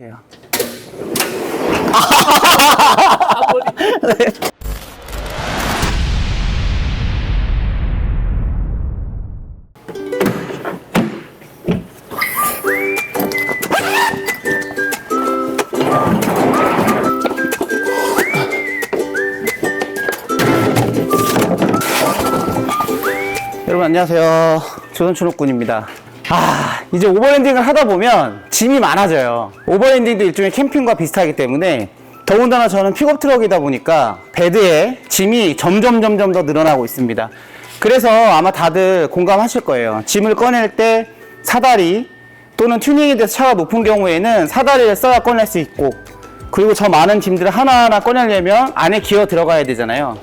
보세요. 여러분 안녕하세요. 조선춘옥군입니다. 아, 이제 오버랜딩을 하다 보면 짐이 많아져요. 오버랜딩도 일종의 캠핑과 비슷하기 때문에 더군다나 저는 픽업 트럭이다 보니까 베드에 짐이 점점 점점 더 늘어나고 있습니다. 그래서 아마 다들 공감하실 거예요. 짐을 꺼낼 때 사다리 또는 튜닝이 돼서 차가 높은 경우에는 사다리를 써야 꺼낼 수 있고 그리고 저 많은 짐들을 하나하나 꺼내려면 안에 기어 들어가야 되잖아요.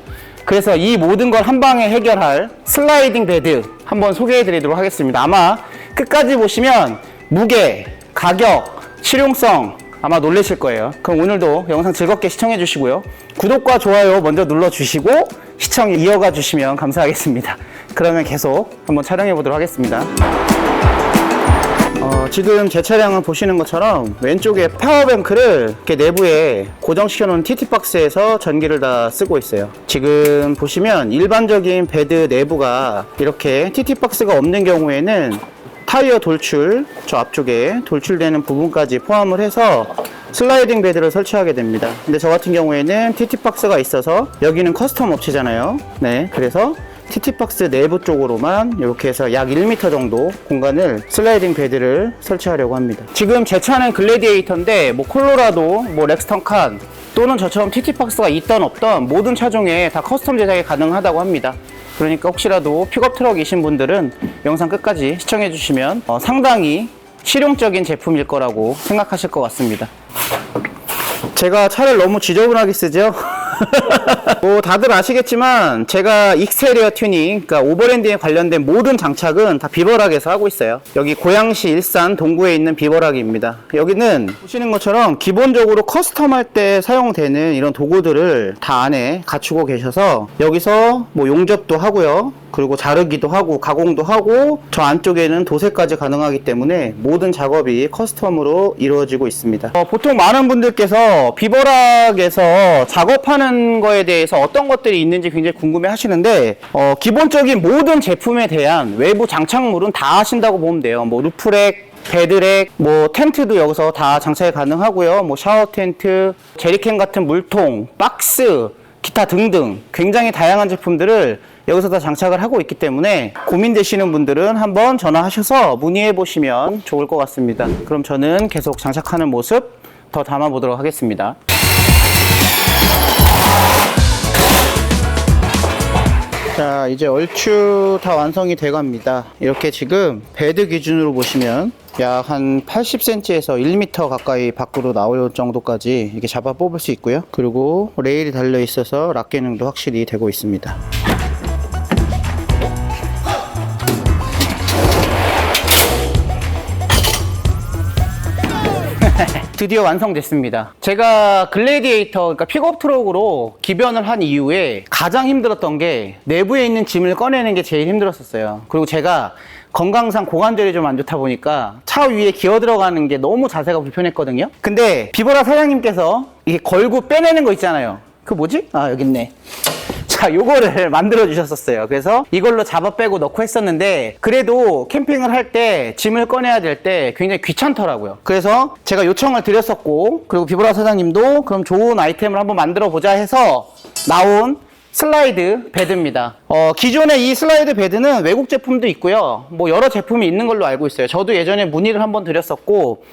그래서 이 모든 걸 한 방에 해결할 슬라이딩 베드 한번 소개해 드리도록 하겠습니다. 아마 끝까지 보시면 무게, 가격, 실용성 아마 놀라실 거예요. 그럼 오늘도 영상 즐겁게 시청해 주시고요. 구독과 좋아요 먼저 눌러 주시고 시청 이어가 주시면 감사하겠습니다. 그러면 계속 한번 촬영해 보도록 하겠습니다. 어, 지금 제 차량을 보시는 것처럼 왼쪽에 파워뱅크를 이렇게 내부에 고정시켜 놓은 TT박스에서 전기를 다 쓰고 있어요. 지금 보시면 일반적인 베드 내부가 이렇게 TT박스가 없는 경우에는 타이어 돌출, 저 앞쪽에 돌출되는 부분까지 포함을 해서 슬라이딩 베드를 설치하게 됩니다. 근데 저 같은 경우에는 TT박스가 있어서 여기는 커스텀 업체잖아요. 네, 그래서 TT박스 내부 쪽으로만 이렇게 해서 약 1m 정도 공간을 슬라이딩 베드를 설치하려고 합니다. 지금 제 차는 글래디에이터인데 뭐 콜로라도, 뭐 렉스턴 칸 또는 저처럼 TT박스가 있던 없던 모든 차종에 다 커스텀 제작이 가능하다고 합니다. 그러니까 혹시라도 픽업 트럭이신 분들은 영상 끝까지 시청해 주시면 어, 상당히 실용적인 제품일 거라고 생각하실 것 같습니다. 제가 차를 너무 지저분하게 쓰죠? 뭐 다들 아시겠지만 제가 익스테리어 튜닝, 그러니까 오버랜딩에 관련된 모든 장착은 다 비버락에서 하고 있어요. 여기 고양시 일산 동구에 있는 비버락입니다. 여기는 보시는 것처럼 기본적으로 커스텀할 때 사용되는 이런 도구들을 다 안에 갖추고 계셔서 여기서 뭐 용접도 하고요. 그리고 자르기도 하고 가공도 하고 저 안쪽에는 도색까지 가능하기 때문에 모든 작업이 커스텀으로 이루어지고 있습니다. 어, 보통 많은 분들께서 비버락에서 작업하는 거에 대해서 어떤 것들이 있는지 굉장히 궁금해 하시는데 어, 기본적인 모든 제품에 대한 외부 장착물은 다 하신다고 보면 돼요. 뭐 루프렉 베드렉, 뭐 텐트도 여기서 다 장착이 가능하고요. 뭐 샤워 텐트, 제리캔 같은 물통, 박스, 기타 등등 굉장히 다양한 제품들을 여기서 다 장착을 하고 있기 때문에 고민되시는 분들은 한번 전화하셔서 문의해 보시면 좋을 것 같습니다. 그럼 저는 계속 장착하는 모습 더 담아 보도록 하겠습니다. 자 이제 얼추 다 완성이 돼 갑니다. 이렇게 지금 베드 기준으로 보시면 약 한 80cm에서 1m 가까이 밖으로 나올 정도까지 이렇게 잡아 뽑을 수 있고요. 그리고 레일이 달려 있어서 락 기능도 확실히 되고 있습니다 드디어 완성됐습니다. 제가 글래디에이터, 그러니까 픽업 트럭으로 기변을 한 이후에 가장 힘들었던 게 내부에 있는 짐을 꺼내는 게 제일 힘들었었어요. 그리고 제가 건강상 고관절이 좀 안 좋다 보니까 차 위에 기어 들어가는 게 너무 자세가 불편했거든요. 근데 비보라 사장님께서 이게 걸고 빼내는 거 있잖아요. 그 뭐지? 아, 여기 있네. 자, 요거를 만들어 주셨었어요. 그래서 이걸로 잡아 빼고 넣고 했었는데 그래도 캠핑을 할 때 짐을 꺼내야 될 때 굉장히 귀찮더라고요. 그래서 제가 요청을 드렸었고 그리고 비보라 사장님도 그럼 좋은 아이템을 한번 만들어 보자 해서 나온 슬라이드 베드입니다. 어, 기존에 이 슬라이드 베드는 외국 제품도 있고요. 뭐 여러 제품이 있는 걸로 알고 있어요. 저도 예전에 문의를 한번 드렸었고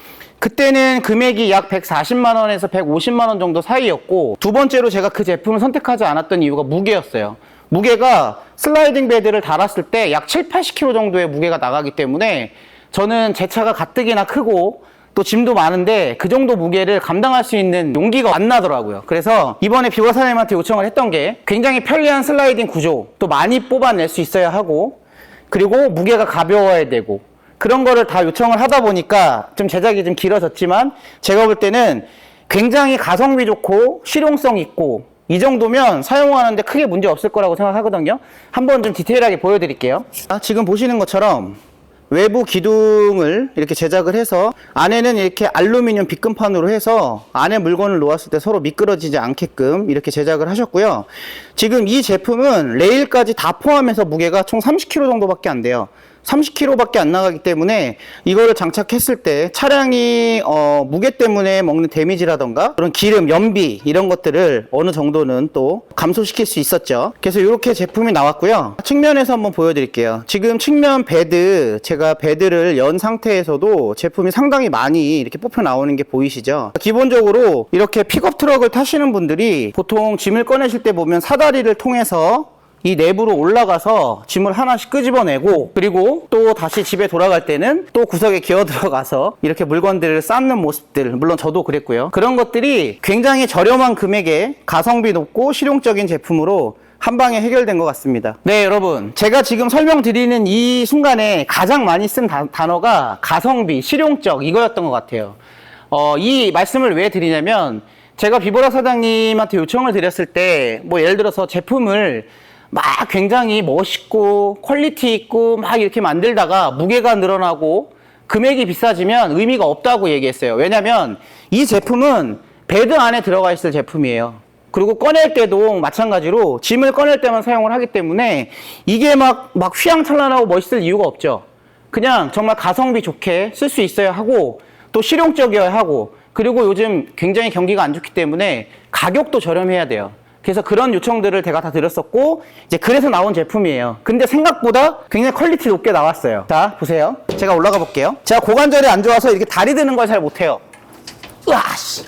그때는 금액이 약 140만 원에서 150만 원 정도 사이였고 두 번째로 제가 그 제품을 선택하지 않았던 이유가 무게였어요. 무게가 슬라이딩 베드를 달았을 때 약 7, 80kg 정도의 무게가 나가기 때문에 저는 제 차가 가뜩이나 크고 또 짐도 많은데 그 정도 무게를 감당할 수 있는 용기가 안 나더라고요. 그래서 이번에 비워 사장님한테 요청을 했던 게 굉장히 편리한 슬라이딩 구조 또 많이 뽑아낼 수 있어야 하고 그리고 무게가 가벼워야 되고 그런 거를 다 요청을 하다 보니까 좀 제작이 좀 길어졌지만 제가 볼 때는 굉장히 가성비 좋고 실용성 있고 이 정도면 사용하는데 크게 문제 없을 거라고 생각하거든요. 한번 좀 디테일하게 보여드릴게요. 아, 지금 보시는 것처럼 외부 기둥을 이렇게 제작을 해서 안에는 이렇게 알루미늄 빗금판으로 해서 안에 물건을 놓았을 때 서로 미끄러지지 않게끔 이렇게 제작을 하셨고요. 지금 이 제품은 레일까지 다 포함해서 무게가 총 30kg 정도밖에 안 돼요. 30kg밖에 안 나가기 때문에 이거를 장착했을 때 차량이 어, 무게 때문에 먹는 데미지라던가 그런 기름, 연비 이런 것들을 어느 정도는 또 감소시킬 수 있었죠. 그래서 이렇게 제품이 나왔고요. 측면에서 한번 보여드릴게요. 지금 측면 베드 제가 베드를 연 상태에서도 제품이 상당히 많이 이렇게 뽑혀 나오는 게 보이시죠? 기본적으로 이렇게 픽업 트럭을 타시는 분들이 보통 짐을 꺼내실 때 보면 사다리를 통해서 이 내부로 올라가서 짐을 하나씩 끄집어내고 그리고 또 다시 집에 돌아갈 때는 또 구석에 기어 들어가서 이렇게 물건들을 쌓는 모습들 물론 저도 그랬고요 그런 것들이 굉장히 저렴한 금액에 가성비 높고 실용적인 제품으로 한 방에 해결된 것 같습니다. 네, 여러분. 제가 지금 설명드리는 이 순간에 가장 많이 쓴 다- 단어가 가성비, 실용적 이거였던 것 같아요. 어, 이 말씀을 왜 드리냐면 제가 비보라 사장님한테 요청을 드렸을 때 뭐 예를 들어서 제품을 막 굉장히 멋있고 퀄리티 있고 막 이렇게 만들다가 무게가 늘어나고 금액이 비싸지면 의미가 없다고 얘기했어요. 왜냐면 이 제품은 베드 안에 들어가 있을 제품이에요. 그리고 꺼낼 때도 마찬가지로 짐을 꺼낼 때만 사용을 하기 때문에 이게 막, 막 휘황찬란하고 멋있을 이유가 없죠. 그냥 정말 가성비 좋게 쓸 수 있어야 하고 또 실용적이어야 하고 그리고 요즘 굉장히 경기가 안 좋기 때문에 가격도 저렴해야 돼요. 그래서 그런 요청들을 제가 다 드렸었고 이제 그래서 나온 제품이에요. 근데 생각보다 굉장히 퀄리티 높게 나왔어요. 자 보세요. 제가 올라가 볼게요. 제가 고관절이 안 좋아서 이렇게 다리 드는 걸 잘 못해요. 으아씨.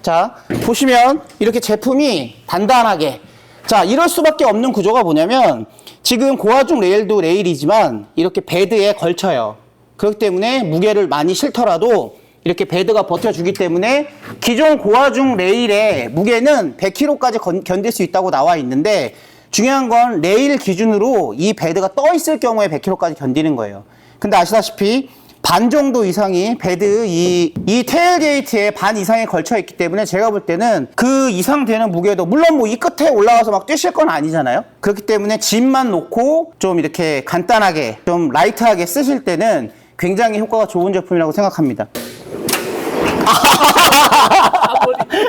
자, 보시면 이렇게 제품이 단단하게. 자, 이럴 수밖에 없는 구조가 뭐냐면 지금 고화중 레일도 레일이지만 이렇게 베드에 걸쳐요. 그렇기 때문에 무게를 많이 실더라도 이렇게 베드가 버텨주기 때문에 기존 고화중 레일의 무게는 100kg까지 견딜 수 있다고 나와 있는데 중요한 건 레일 기준으로 이 베드가 떠 있을 경우에 100kg까지 견디는 거예요. 근데 아시다시피 반 정도 이상이 베드 이, 이 테일게이트에 반 이상에 걸쳐 있기 때문에 제가 볼 때는 그 이상 되는 무게도 물론 뭐 이 끝에 올라가서 막 뛰실 건 아니잖아요. 그렇기 때문에 짐만 놓고 좀 이렇게 간단하게 좀 라이트하게 쓰실 때는 굉장히 효과가 좋은 제품이라고 생각합니다.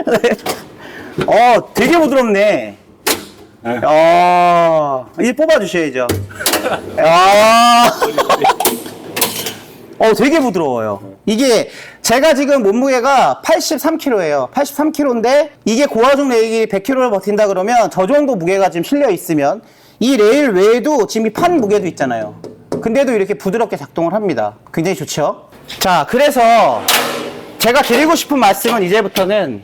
네. 어, 되게 부드럽네. 어, 이 뽑아주셔야죠. 아. 어, 되게 부드러워요. 이게 제가 지금 몸무게가 83kg예요. 83kg인데 이게 고화중 레일이 100kg를 버틴다 그러면 저 정도 무게가 지금 실려 있으면 이 레일 외에도 지금 이 판 무게도 있잖아요. 근데도 이렇게 부드럽게 작동을 합니다. 굉장히 좋죠? 자, 그래서 제가 드리고 싶은 말씀은 이제부터는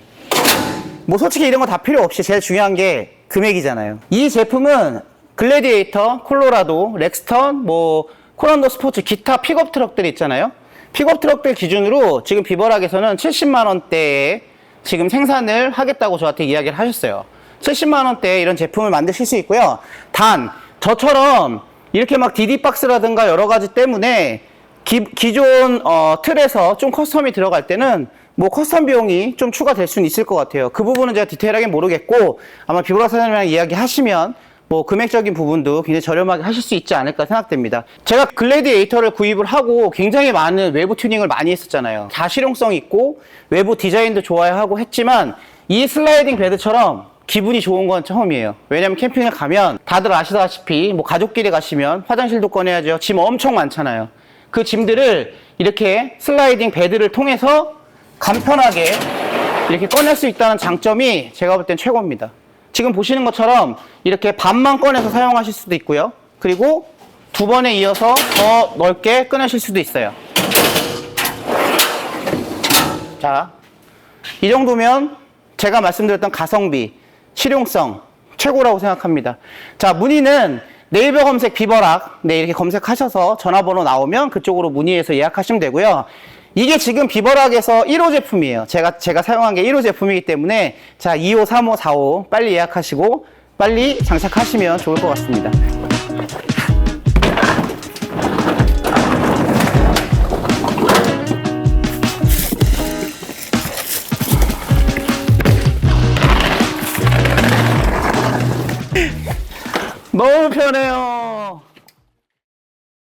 뭐 솔직히 이런 거 다 필요 없이 제일 중요한 게 금액이잖아요. 이 제품은 글래디에이터, 콜로라도, 렉스턴, 뭐 코란도 스포츠 기타 픽업 트럭들 있잖아요. 픽업 트럭들 기준으로 지금 비버락에서는 70만 원대에 지금 생산을 하겠다고 저한테 이야기를 하셨어요. 70만 원대에 이런 제품을 만드실 수 있고요. 단 저처럼 이렇게 막 디디 박스라든가 여러 가지 때문에 기, 기존 어, 틀에서 좀 커스텀이 들어갈 때는 뭐 커스텀 비용이 좀 추가될 수는 있을 것 같아요. 그 부분은 제가 디테일하게 모르겠고 아마 비보라 사장님이랑 이야기하시면 뭐 금액적인 부분도 굉장히 저렴하게 하실 수 있지 않을까 생각됩니다. 제가 글래디에이터를 구입을 하고 굉장히 많은 외부 튜닝을 많이 했었잖아요. 다 실용성 있고 외부 디자인도 좋아야 하고 했지만 이 슬라이딩 베드처럼 기분이 좋은 건 처음이에요. 왜냐면 캠핑을 가면 다들 아시다시피 뭐 가족끼리 가시면 화장실도 꺼내야죠. 짐 엄청 많잖아요. 그 짐들을 이렇게 슬라이딩 베드를 통해서 간편하게 이렇게 꺼낼 수 있다는 장점이 제가 볼 땐 최고입니다. 지금 보시는 것처럼 이렇게 반만 꺼내서 사용하실 수도 있고요. 그리고 두 번에 이어서 더 넓게 꺼내실 수도 있어요. 자, 이 정도면 제가 말씀드렸던 가성비, 실용성 최고라고 생각합니다. 자, 문의는 네이버 검색 비버락 네 이렇게 검색하셔서 전화번호 나오면 그쪽으로 문의해서 예약하시면 되고요. 이게 지금 비버락에서 1호 제품이에요. 제가 제가 사용한 게 1호 제품이기 때문에 자 2호, 3호, 4호 빨리 예약하시고 빨리 장착하시면 좋을 것 같습니다. 너무 편해요.